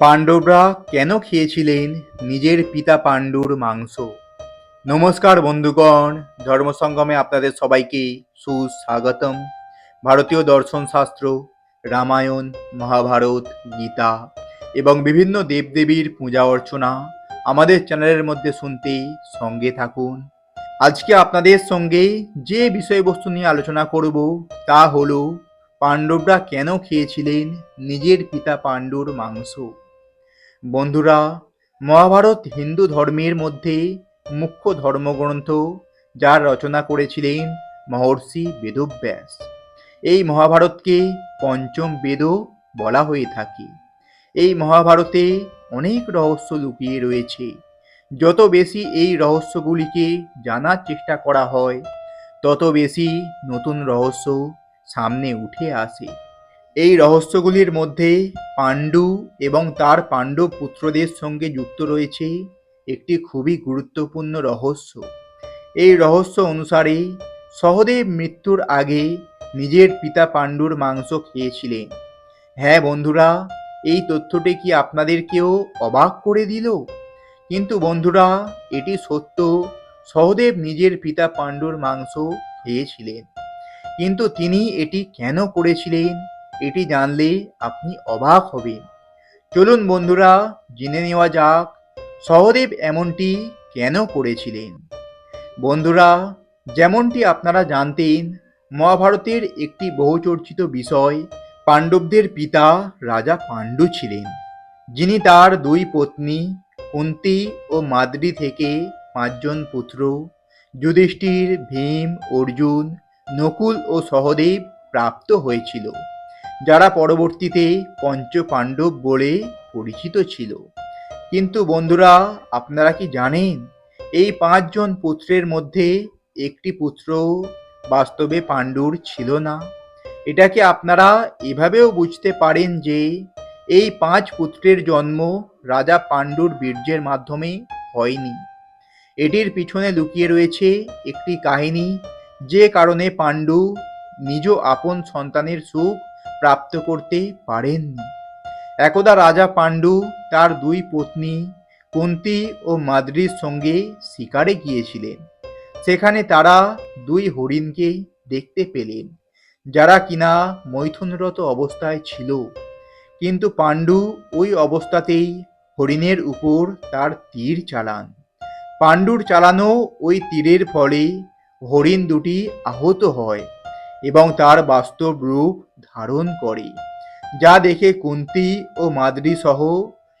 পাণ্ডবরা কেন খেয়েছিলেন নিজের পিতা পাণ্ডুর মাংস? নমস্কার বন্ধুগণ, ধর্মসঙ্গমে আপনাদের সবাইকে সুস্বাগতম। ভারতীয় দর্শন শাস্ত্র রামায়ণ, মহাভারত, গীতা এবং বিভিন্ন দেবদেবীর পূজা অর্চনা আমাদের চ্যানেলের মধ্যে শুনতে সঙ্গে থাকুন। আজকে আপনাদের সঙ্গে যে বিষয়বস্তু নিয়ে আলোচনা করব তা হলো, পাণ্ডবরা কেন খেয়েছিলেন নিজের পিতা পাণ্ডুর মাংস? বন্ধুরা, মহাভারত হিন্দু ধর্মের মধ্যে মুখ্য ধর্মগ্রন্থ যার রচনা করেছিলেন মহর্ষি বেদব্যাস। এই মহাভারতকে পঞ্চম বেদও বলা হয়ে থাকে। এই মহাভারতে অনেক রহস্য লুকিয়ে রয়েছে। যত বেশি এই রহস্যগুলিকে জানার চেষ্টা করা হয়, তত বেশি নতুন রহস্য সামনে উঠে আসে। এই রহস্যগুলির মধ্যে পাণ্ডু এবং তার পাণ্ডব পুত্রদের সঙ্গে যুক্ত রয়েছে একটি খুবই গুরুত্বপূর্ণ রহস্য। এই রহস্য অনুসারে সহদেব মৃত্যুর আগে নিজের পিতা পাণ্ডুর মাংস খেয়েছিলেন। হ্যাঁ বন্ধুরা, এই তথ্যটি কি আপনাদেরকেও অবাক করে দিল? কিন্তু বন্ধুরা, এটি সত্য, সহদেব নিজের পিতা পাণ্ডুর মাংস খেয়েছিলেন। কিন্তু তিনি এটি কেন করেছিলেন? এটি জানলে আপনি অবাক হবেন। চলুন বন্ধুরা, জেনে নেওয়া যাক সহদেব এমনটি কেন করেছিলেন। বন্ধুরা, যেমনটি আপনারা জানতেন, মহাভারতের একটি বহুচর্চিত বিষয় পাণ্ডবদের পিতা রাজা পাণ্ডু ছিলেন, যিনি তার দুই পত্নী কুন্তি ও মাদ্রি থেকে পাঁচজন পুত্র, যুধিষ্ঠির, ভীম, অর্জুন, নকুল ও সহদেব প্রাপ্ত হয়েছিল। যারা পরবর্তীতে পঞ্চ পাণ্ডব বলে পরিচিত ছিল। কিন্তু বন্ধুরা, আপনারা কি জানেন, এই পাঁচজন পুত্রের মধ্যে একটি পুত্র বাস্তবে পাণ্ডুর ছিল না। এটাকে আপনারা এভাবেও বুঝতে পারেন যে, এই পাঁচ পুত্রের জন্ম রাজা পাণ্ডুর বীর্যের মাধ্যমে হয়নি। এটির পিছনে লুকিয়ে রয়েছে একটি কাহিনী যে কারণে পাণ্ডু নিজ আপন সন্তানের সুখ প্রাপ্ত করতে পারেননি। একদা রাজা পাণ্ডু তার দুই পত্নী কুন্তি ও মাদ্রির সঙ্গে শিকারে গিয়েছিলেন। সেখানে তারা দুই হরিণকে দেখতে পেলেন, যারা কিনা মৈথুনরত অবস্থায় ছিল। কিন্তু পাণ্ডু ওই অবস্থাতেই হরিণের উপর তার তীর চালান। পাণ্ডুর চালানো ওই তীরের ফলে হরিণ দুটি আহত হয় এবং তার বাস্তব রূপ ধারণ করে, যা দেখে কুন্তি ও মাদ্রি সহ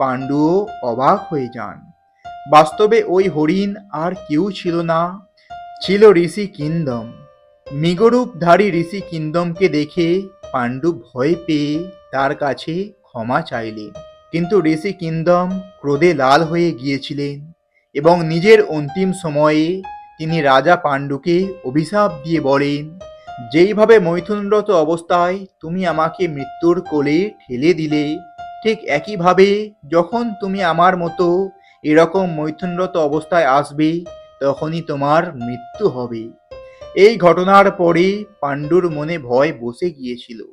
পাণ্ডুও অবাক হয়ে যান। বাস্তবে ওই হরিণ আর কেউ ছিল না, ছিল ঋষি কিন্দম। মৃগরূপধারী ঋষি কিন্দমকে দেখে পাণ্ডু ভয় পেয়ে তার কাছে ক্ষমা চাইলেন। কিন্তু ঋষি কিন্দম ক্রোধে লাল হয়ে গিয়েছিলেন এবং নিজের অন্তিম সময়ে তিনি রাজা পাণ্ডুকে অভিশাপ দিয়ে বলেন যেইভাবে মৈথুনরত অবস্থায় তুমি আমাকে মৃত্যুর কোলে ঠেলে দিলে, ঠিক একইভাবে যখন তুমি আমার মতো এরকম মৈথুনরত অবস্থায় আসবে, তখনই তোমার মৃত্যু হবে। এই ঘটনার পরে পাণ্ডুর মনে ভয় বসে গিয়েছিল।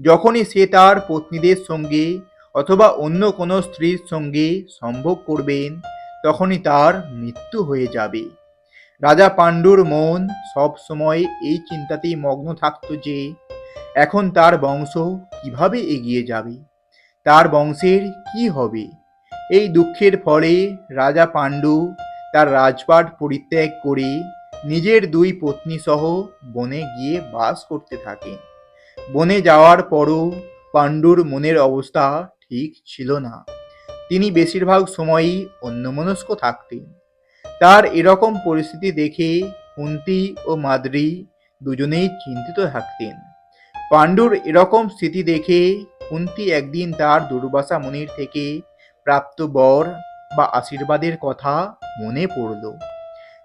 যখনই সে তার পত্নীদের সঙ্গে অথবা অন্য কোনো স্ত্রীর সঙ্গে সম্ভোগ করবেন, তখনই তার মৃত্যু হয়ে যাবে। রাজা পাণ্ডুর মন সব সময় এই চিন্তাতেই মগ্ন থাকত যে, এখন তার বংশ কীভাবে এগিয়ে যাবে? তার বংশের কি হবে? এই দুঃখের ফলে রাজা পাণ্ডু তার রাজপাট পরিত্যাগ করে নিজের দুই পত্নী সহ বনে গিয়ে বাস করতে থাকেন বনে যাওয়ার পরও পাণ্ডুর মনের অবস্থা ঠিক ছিল না। তিনি বেশিরভাগ সময়ই অন্যমনস্ক থাকতেন। তার এরকম পরিস্থিতি দেখে কুন্তি ও মাদ্রি দুজনেই চিন্তিত থাকতেন। পাণ্ডুর এরকম স্থিতি দেখে কুন্তি একদিন তার দুর্বাসা মুনির থেকে প্রাপ্ত বর বা আশীর্বাদের কথা মনে পড়ল।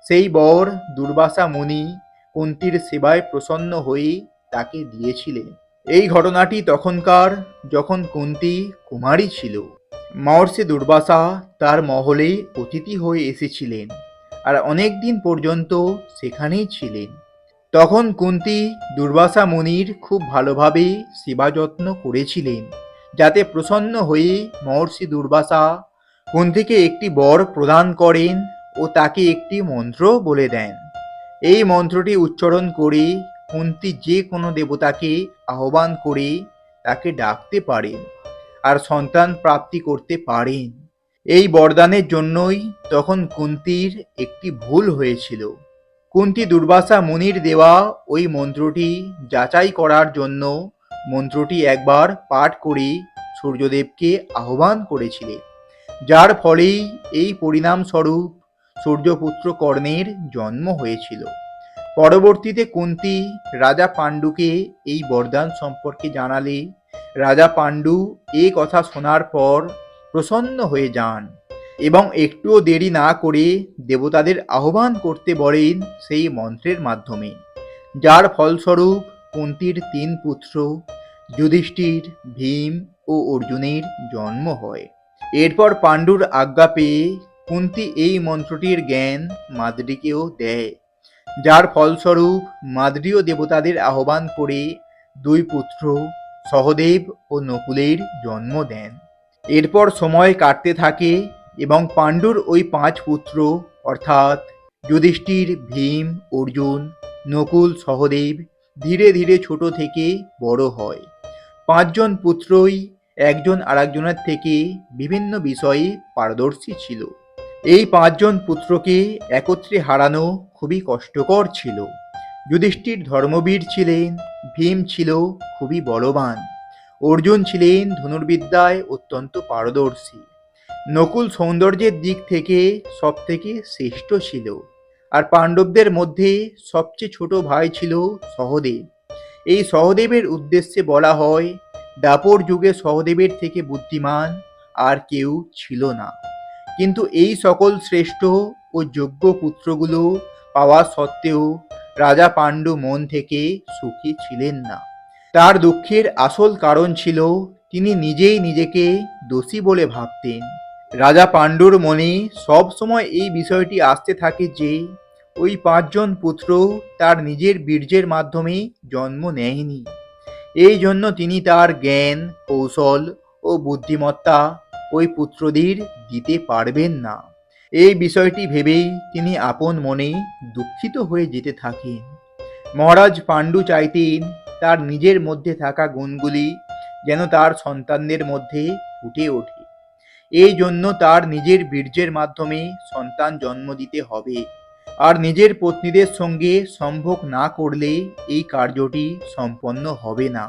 সেই বর, দুর্বাসা মুনি কুন্তির সেবায় প্রসন্ন হয়ে তাকে দিয়েছিলেন। এই ঘটনাটি তখনকার যখন কুন্তি কুমারী ছিল। মহর্ষি দুর্বাসা তার মহলে অতিথি হয়ে এসেছিলেন। আর অনেক দিন পর্যন্ত সেখানেই ছিলেন। তখন কুন্তি দুর্বাসা মুনির খুব ভালোভাবে সেবা যত্ন করেছিলেন, যাতে প্রসন্ন হয়ে মহর্ষি দুর্বাসা কুন্তিকে একটি বর প্রদান করেন ও তাকে একটি মন্ত্র বলে দেন। এই মন্ত্রটি উচ্চারণ করে কুন্তি যে কোনো দেবতাকে আহ্বান করে তাকে ডাকতে পারেন আর সন্তান প্রাপ্তি করতে পারেন। এই বরদানের জন্যই তখন কুন্তির একটি ভুল হয়েছিল। কুন্তি দুর্বাসা মুনির দেওয়া ওই মন্ত্রটি যাচাই করার জন্য মন্ত্রটি একবার পাঠ করে সূর্যদেবকে আহ্বান করেছিলেন। যার ফলেই এই পরিণামস্বরূপ সূর্যপুত্র কর্ণের জন্ম হয়েছিল। পরবর্তীতে কুন্তি রাজা পাণ্ডুকে এই বরদান সম্পর্কে জানালে। রাজা পাণ্ডু এই কথা শোনার পর প্রসন্ন হয়ে যান এবং একটুও দেরি না করে দেবতাদের আহ্বান করতে বলেন সেই মন্ত্রের মাধ্যমে। যার ফলস্বরূপ কুন্তির তিন পুত্র, যুধিষ্ঠির, ভীম ও অর্জুনের জন্ম হয়। এরপর পাণ্ডুর আজ্ঞা পেয়ে কুন্তি এই মন্ত্রটির জ্ঞান মাদ্রিকেও দেয়, যার ফলস্বরূপ মাদ্রীয় দেবতাদের আহ্বান করে দুই পুত্র, সহদেব ও নকুলের জন্ম দেন। এরপর সময় কাটতে থাকে এবং পাণ্ডুর ওই পাঁচ পুত্র, অর্থাৎ যুধিষ্ঠির, ভীম, অর্জুন, নকুল, সহদেব ধীরে ধীরে ছোট থেকে বড় হয়। পাঁচজন পুত্রই একজন আরেকজনের থেকে বিভিন্ন বিষয়ে পারদর্শী ছিল। এই পাঁচজন পুত্রকে একত্রে হারানো খুবই কষ্টকর ছিল। যুধিষ্ঠির ধর্মবীর ছিলেন, ভীম ছিল খুবই বলবান। অর্জুন ছিলেন ধনুর্বিদ্যায় অত্যন্ত পারদর্শী। নকুল সৌন্দর্যের দিক থেকে সব থেকে শ্রেষ্ঠ ছিল আর পাণ্ডবদের মধ্যে সবচেয়ে ছোট ভাই ছিল সহদেব। এই সহদেবের উদ্দেশ্যে বলা হয়, দাপর যুগে সহদেবের থেকে বুদ্ধিমান আর কেউ ছিল না। কিন্তু এই সকল শ্রেষ্ঠ ও যোগ্য পুত্রগুলো পাওয়া সত্ত্বেও রাজা পাণ্ডু মন থেকে সুখী ছিলেন না। তার দুঃখের আসল কারণ ছিল তিনি নিজেই নিজেকে দোষী বলে ভাবতেন। রাজা পাণ্ডুর মনে সব সময় এই বিষয়টি আসতে থাকে যে, ওই পাঁচজন পুত্র তার নিজের বীর্যের মাধ্যমে জন্ম নেয়নি। এই জন্য তিনি তার জ্ঞান, কৌশল ও বুদ্ধিমত্তা ওই পুত্রদের দিতে পারবেন না। এই বিষয়টি ভেবেই তিনি আপন মনে দুঃখিত হয়ে যেতে থাকেন। মহারাজ পাণ্ডু চাইতেন তার নিজের মধ্যে থাকা গুণগুলি যেন তার সন্তানদের মধ্যে ফুটে ওঠে। এই জন্য তার নিজের বীর্যের মাধ্যমে সন্তান জন্ম দিতে হবে। আর নিজের পত্নীদের সঙ্গে সম্ভোগ না করলে এই কার্যটি সম্পন্ন হবে না।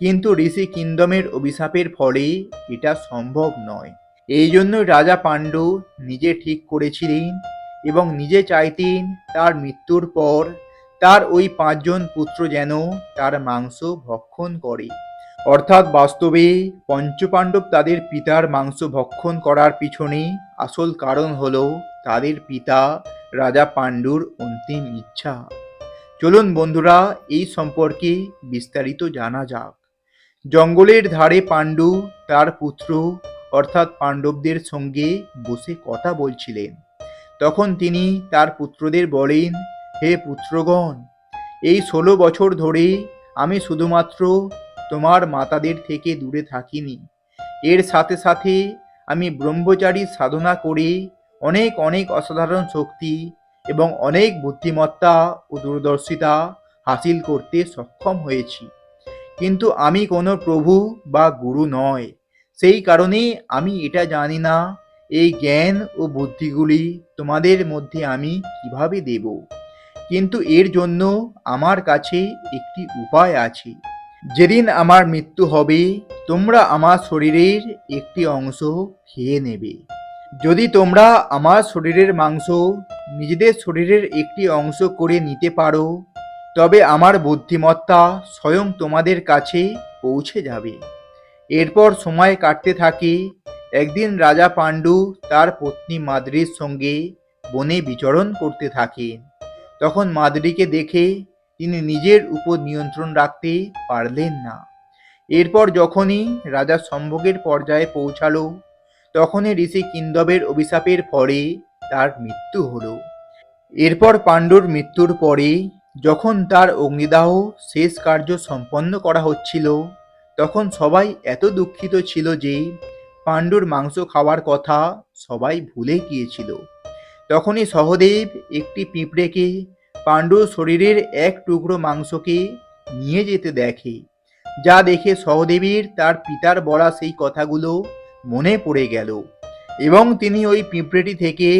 কিন্তু ঋষি কিংদমের অভিশাপের ফলে এটা সম্ভব নয়। এই জন্য রাজা পাণ্ডু নিজে ঠিক করেছিলেন এবং নিজে চাইতেন তার মৃত্যুর পর তার ওই পাঁচজন পুত্র যেন তার মাংস ভক্ষণ করে। অর্থাৎ বাস্তবে পঞ্চপাণ্ডব তাদের পিতার মাংস ভক্ষণ করার পিছনে আসল কারণ হল তাদের পিতা রাজা পাণ্ডুর অন্তিম ইচ্ছা। চলুন বন্ধুরা, এই সম্পর্কে বিস্তারিত জানা যাক। জঙ্গলের ধারে পাণ্ডু তার পুত্র, অর্থাৎ পাণ্ডবদের সঙ্গে বসে কথা বলছিলেন। তখন তিনি তার পুত্রদের বলেন হে পুত্রগণ, এই ষোলো বছর ধরে আমি শুধুমাত্র তোমার মাতাদের থেকে দূরে থাকিনি। এর সাথে সাথে আমি ব্রহ্মচারী সাধনা করে অনেক অনেক অসাধারণ শক্তি এবং অনেক বুদ্ধিমত্তা ও দূরদর্শিতা হাসিল করতে সক্ষম হয়েছি। কিন্তু আমি কোনো প্রভু বা গুরু নয়। সেই কারণে আমি এটা জানি না, এই জ্ঞান ও বুদ্ধিগুলি তোমাদের মধ্যে আমি কীভাবে দেব? কিন্তু এর জন্য আমার কাছে একটি উপায় আছে। যেদিন আমার মৃত্যু হবে, তোমরা আমার শরীরের একটি অংশ খেয়ে নেবে। যদি তোমরা আমার শরীরের মাংস নিজেদের শরীরের একটি অংশ করে নিতে পারো, তবে আমার বুদ্ধিমত্তা স্বয়ং তোমাদের কাছে পৌঁছে যাবে। এরপর সময় কাটতে থাকে, একদিন রাজা পাণ্ডু তার পত্নী মাদ্রির সঙ্গে বনে বিচরণ করতে থাকেন। তখন মাদ্রিকে দেখে তিনি নিজের উপর নিয়ন্ত্রণ রাখতে পারলেন না। এরপর যখনই রাজা সম্ভোগের পর্যায়ে পৌঁছালো, তখনই ঋষি কিন্দবের অভিশাপের পরে তার মৃত্যু হলো। এরপর পাণ্ডুর মৃত্যুর পরে যখন তার অগ্নিদাহ শেষ কার্য সম্পন্ন করা হচ্ছিল, তখন সবাই এত দুঃখিত ছিল যে পাণ্ডুর মাংস খাওয়ার কথা সবাই ভুলে গিয়েছিল। তখনই সহদেব একটি পিঁপড়েকে পাণ্ডুর শরীরের এক টুকরো মাংসকে নিয়ে যেতে দেখে। যা দেখে সহদেবীর তার পিতার বলা সেই কথাগুলো মনে পড়ে গেল এবং তিনি ওই পিঁপড়েটি থেকে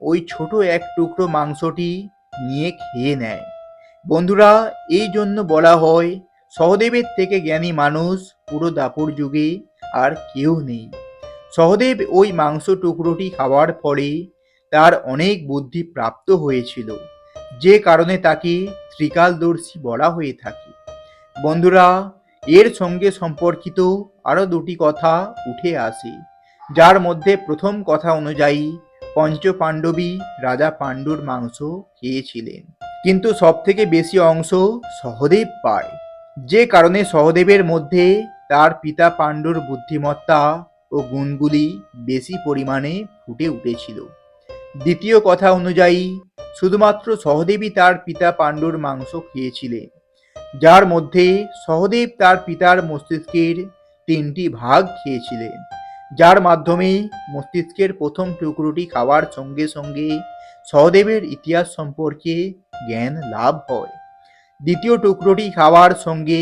ওই ছোট এক টুকরো মাংসটি নিয়ে খেয়ে নেয়। বন্ধুরা, এই জন্য বলা হয়, সহদেবের থেকে জ্ঞানী মানুষ পুরো দাপর যুগে আর কেউ নেই। সহদেব ওই মাংস টুকরোটি খাওয়ার ফলে তার অনেক বুদ্ধি প্রাপ্ত হয়েছিল। যে কারণে তাকে ত্রিকালদর্শী বলা হয়ে থাকে। বন্ধুরা, এর সঙ্গে সম্পর্কিত আরও দুটি কথা উঠে আসে, যার মধ্যে প্রথম কথা অনুযায়ী পঞ্চ পাণ্ডবী রাজা পাণ্ডুর মাংস খেয়েছিলেন। কিন্তু সবথেকে বেশি অংশ সহদেব পায়। যে কারণে সহদেবের মধ্যে তার পিতা পাণ্ডুর বুদ্ধিমত্তা ও গুণগুলি বেশি পরিমাণে ফুটে উঠেছিল। দ্বিতীয় কথা অনুযায়ী, শুধুমাত্র সহদেবী তার পিতা পাণ্ডুর মাংস খেয়েছিলেন যার মধ্যে সহদেব তার পিতার মস্তিষ্কের তিনটি ভাগ খেয়েছিলেন যার মাধ্যমে মস্তিষ্কের প্রথম টুকরোটি খাওয়ার সঙ্গে সঙ্গে সহদেবের ইতিহাস সম্পর্কে জ্ঞান লাভ হয়। দ্বিতীয় টুকরোটি খাওয়ার সঙ্গে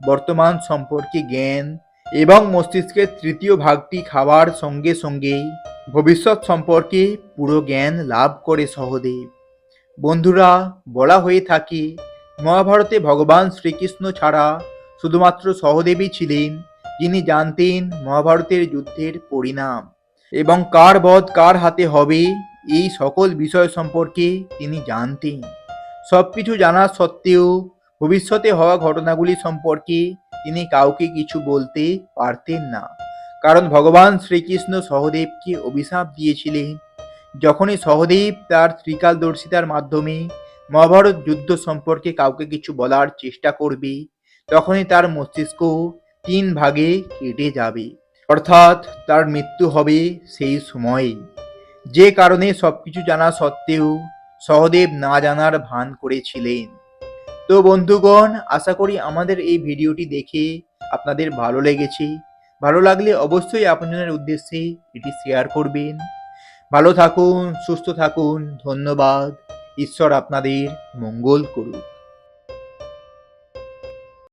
বর্তমান সম্পর্কে জ্ঞান এবং মস্তিষ্কের তৃতীয় ভাগটি খাওয়ার সঙ্গে সঙ্গেই ভবিষ্যৎ সম্পর্কে পুরো জ্ঞান লাভ করে সহদেব বন্ধুরা, বলা হয়ে থাকে, মহাভারতে ভগবান শ্রীকৃষ্ণ ছাড়া শুধুমাত্র সহদেবই ছিলেন, যিনি জানতেন মহাভারতের যুদ্ধের পরিণাম এবং কার বধ কার হাতে হবে, এই সকল বিষয় সম্পর্কে তিনি জানতেন। সব কিছু জানা সত্ত্বেও ভবিষ্যতে হওয়া ঘটনাগুলি সম্পর্কে তিনি কাউকে কিছু বলতে পারতেন না। কারণ ভগবান শ্রীকৃষ্ণ সহদেবকে অভিশাপ দিয়েছিলেন। যখনই সহদেব তার ত্রিকালদর্শিতার মাধ্যমে মহাভারত যুদ্ধ সম্পর্কে কাউকে কিছু বলার চেষ্টা করবে, তখনই তার মস্তিষ্ক তিন ভাগে কেটে যাবে। অর্থাৎ তার মৃত্যু হবে সেই সময়ে। যে কারণে সব কিছু জানা সত্ত্বেও সহদেব না জানার ভান করেছিলেন। তো বন্ধুগণ, আশা করি আমাদের এই ভিডিওটি দেখে আপনাদের ভালো লেগেছে। ভালো লাগলে অবশ্যই আপনাদের উদ্দেশ্যে এটি শেয়ার করবেন। ভালো থাকুন, সুস্থ থাকুন, ধন্যবাদ। ঈশ্বর আপনাদের মঙ্গল করুক।